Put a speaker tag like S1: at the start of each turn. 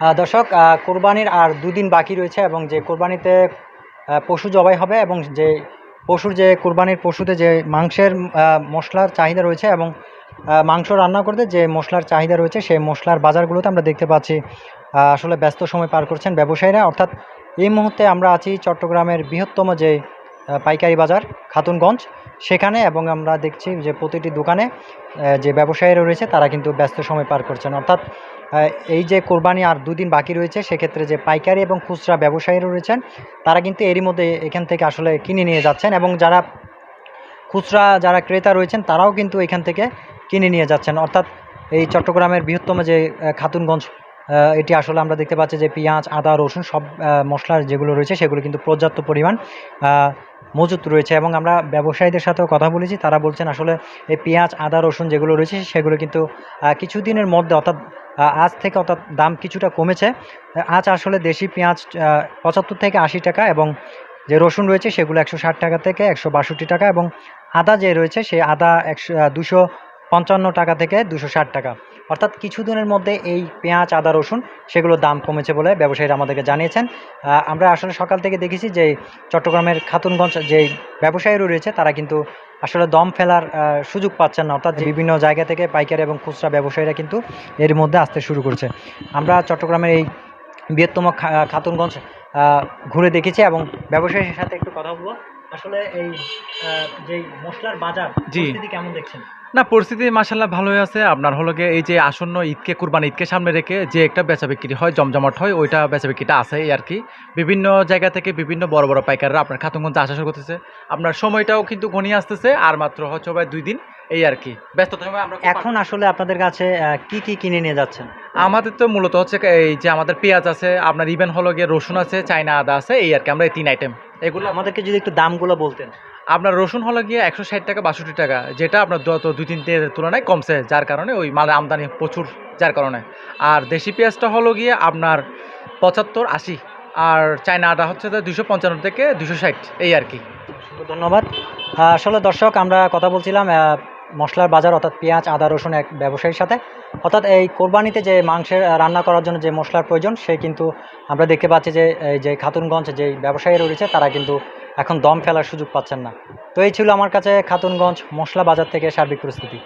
S1: দর্শক কোরবানির আর দুদিন বাকি রয়েছে এবং যে কোরবানিতে পশু জবাই হবে এবং যে পশুর যে কোরবানির পশুতে যে মাংসের মশলার চাহিদা রয়েছে এবং মাংস রান্না করতে যে মশলার চাহিদা রয়েছে সেই মশলার বাজারগুলোতে আমরা দেখতে পাচ্ছি আসলে ব্যস্ত সময় পার করছেন ব্যবসায়ীরা। অর্থাৎ এই মুহূর্তে আমরা আছি চট্টগ্রামের বৃহত্তম যে পাইকারি বাজার, খাতুনগঞ্জ। সেখানে এবং আমরা দেখছি যে প্রতিটি দোকানে যে ব্যবসায়ীরা রয়েছে, তারা কিন্তু ব্যস্ত সময় পার করছেন। অর্থাৎ এই যে কোরবানি আর দুদিন বাকি রয়েছে, সেক্ষেত্রে যে পাইকারি এবং খুচরা ব্যবসায়ীরা রয়েছেন, তারা কিন্তু এরই মধ্যে এখান থেকে আসলে কিনে নিয়ে যাচ্ছেন এবং যারা খুচরা, যারা ক্রেতা রয়েছেন, তারাও কিন্তু এখান থেকে কিনে নিয়ে যাচ্ছেন। অর্থাৎ, এই চট্টগ্রামের বৃহত্তম যে খাতুনগঞ্জ এটি আসলে আমরা দেখতে পাচ্ছি যে পেঁয়াজ, আদা, রসুন সব মশলার যেগুলো রয়েছে, সেগুলো কিন্তু পর্যাপ্ত পরিমাণ মজুত রয়েছে এবং আমরা ব্যবসায়ীদের সাথেও কথা বলেছি। তারা বলছেন আসলে এই পেঁয়াজ, আদা, রসুন যেগুলো রয়েছে, সেগুলো কিন্তু কিছুদিনের মধ্যে অর্থাৎ আজ থেকে অর্থাৎ দাম কিছুটা কমেছে। আজ আসলে দেশি পেঁয়াজ পঁচাত্তর থেকে আশি টাকা এবং যে রসুন রয়েছে সেগুলো একশো ষাট টাকা থেকে একশো বাষট্টি টাকা এবং আদা যে রয়েছে সেই আদা একশো দুশো পঞ্চান্ন টাকা থেকে দুশো ষাট টাকা। অর্থাৎ কিছুদিনের মধ্যে এই পেঁয়াজ, আদা, রসুন সেগুলোর দাম কমেছে বলে ব্যবসায়ীরা আমাদেরকে জানিয়েছেন। আমরা আসলে সকাল থেকে দেখেছি যে চট্টগ্রামের খাতুনগঞ্জ যেই ব্যবসায়ীরা রয়েছে তারা কিন্তু আসলে দম ফেলার সুযোগ পাচ্ছেন না। অর্থাৎ বিভিন্ন জায়গা থেকে পাইকারি এবং খুচরা ব্যবসায়ীরা কিন্তু এর মধ্যে আসতে শুরু করছে। আমরা চট্টগ্রামের এই বৃহত্তম খাতুনগঞ্জ ঘুরে দেখেছি এবং ব্যবসায়ীর সাথে একটু কথা বলব। আসলে এই যে মশলার বাজার পরিস্থিতি কেমন দেখছেন?
S2: না পরিস্থিতি মাসাল্লাহ ভালোই আছে। আপনার হলো গিয়ে এই যে আসন্ন ঈদকে কুরবানি ঈদকে সামনে রেখে যে একটা বেচা বিক্রি হয় জমজমাট হয় ওইটা বেচা বিক্রিটা আছে আর কি। বিভিন্ন জায়গা থেকে বিভিন্ন বড় বড় পাইকাররা আপনার খাতুনগঞ্জ আসা শুরু করতেছে। আপনার সময়টাও কিন্তু ঘনিয়ে আসতেছে আর মাত্র হচ্ছে ভাই দুই দিন। এই আর কি। আমরা
S1: এখন আসলে আপনাদের কাছে কি কি কিনে নিয়ে যাচ্ছেন?
S2: আমাদের তো মূলত হচ্ছে এই যে আমাদের পেঁয়াজ আছে আপনার ইভেন হলো গিয়ে রসুন আছে চাইনা আদা আছে এই আর কি আমরা এই তিন আইটেম এগুলো
S1: আমাদেরকে যদি একটু দামগুলো বলতেন।
S2: আপনার রসুন হলো গিয়ে একশো ষাট টাকা বাষট্টি টাকা যেটা আপনার দুই তিন দিনের তুলনায় কমছে যার কারণে ওই মালের আমদানি প্রচুর যার কারণে। আর দেশি পেঁয়াজটা হলো গিয়ে আপনার পঁচাত্তর আশি আর চায়না আদা হচ্ছে দুশো পঞ্চান্ন থেকে দুশো ষাট এই আর কি।
S1: ধন্যবাদ। আসলে দর্শক আমরা কথা বলছিলাম মশলার বাজার, অর্থাৎ পেঁয়াজ, আদা, রসুন এক ব্যবসায়ীর সাথে। অর্থাৎ এই কোরবানিতে যে মাংসের রান্না করার জন্য যে মশলার প্রয়োজন, সে কিন্তু আমরা দেখতে পাচ্ছি যে, এই যে খাতুনগঞ্জ যে ব্যবসায়ীরা রয়েছে, তারা কিন্তু এখন দম ফেলার সুযোগ পাচ্ছেন না। তো এই ছিল আমার কাছে খাতুনগঞ্জ মশলা বাজার থেকে সার্বিক পরিস্থিতি।